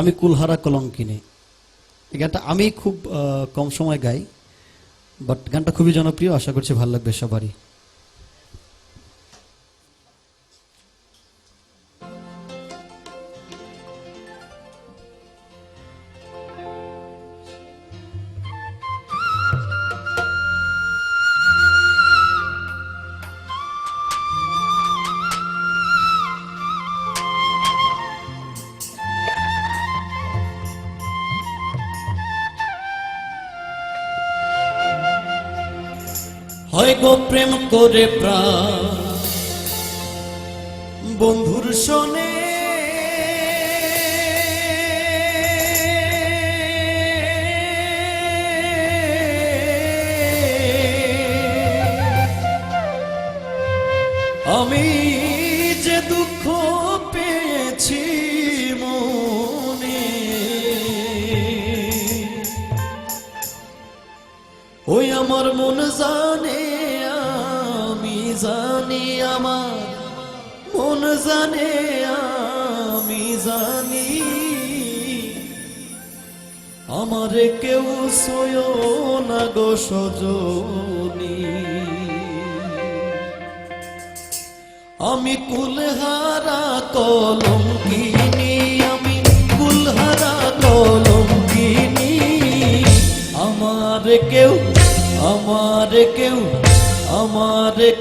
আমি কুলহারা কলঙ্কিনী এই গানটা আমি খুব কম সময় গাই বাট গানটা খুবই জনপ্রিয়, আশা করছি ভালো লাগবে সবারই। হয় গো প্রেম করে প্রাণ। বন্ধুর শোনে জানি আমার, মন জানে, আমি জানি। আমারে কেউ সয় না গো সজনী। আমি কুলহারা কলঙ্কিনী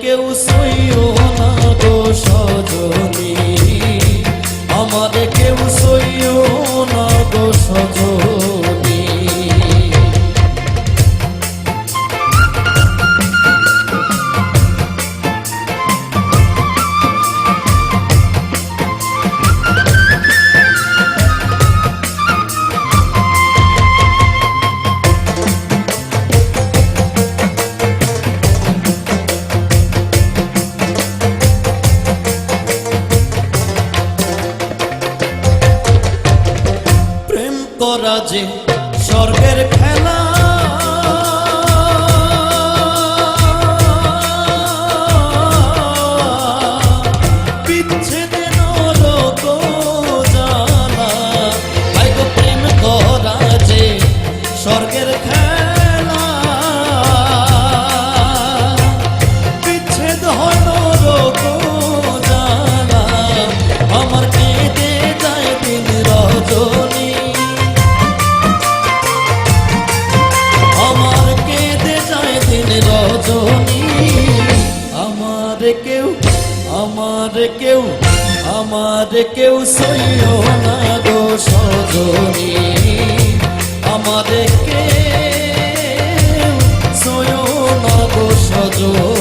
কেউ সইও না গো সজনী। আমার কেউ সইও না গো সজনী। করা যে স্বর্গের খেলা কেউ আমার কেউ আমার কেউ সইও না গো সজনী। আমার কেউ সইও না গো সজনী।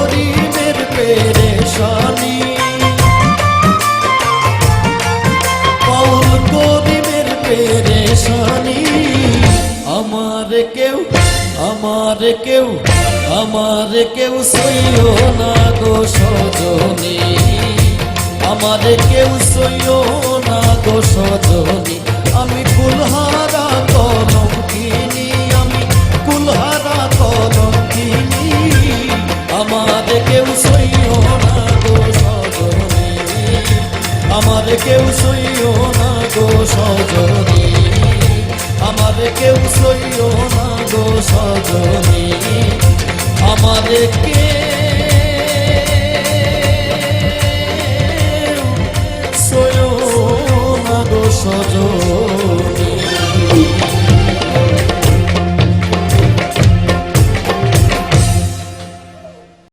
করিমের পেরেশানি। বল করিমের পেরেশানি। আমার কেউ আমার কেউ আমার কেউ সইও না গো সজনী। আমার কেউ সইও না গো সজনী। কেউ সইও না গো সজনি। আমার কেউ সইও না গো সজনি। আমার কে সইও না গো সজনি।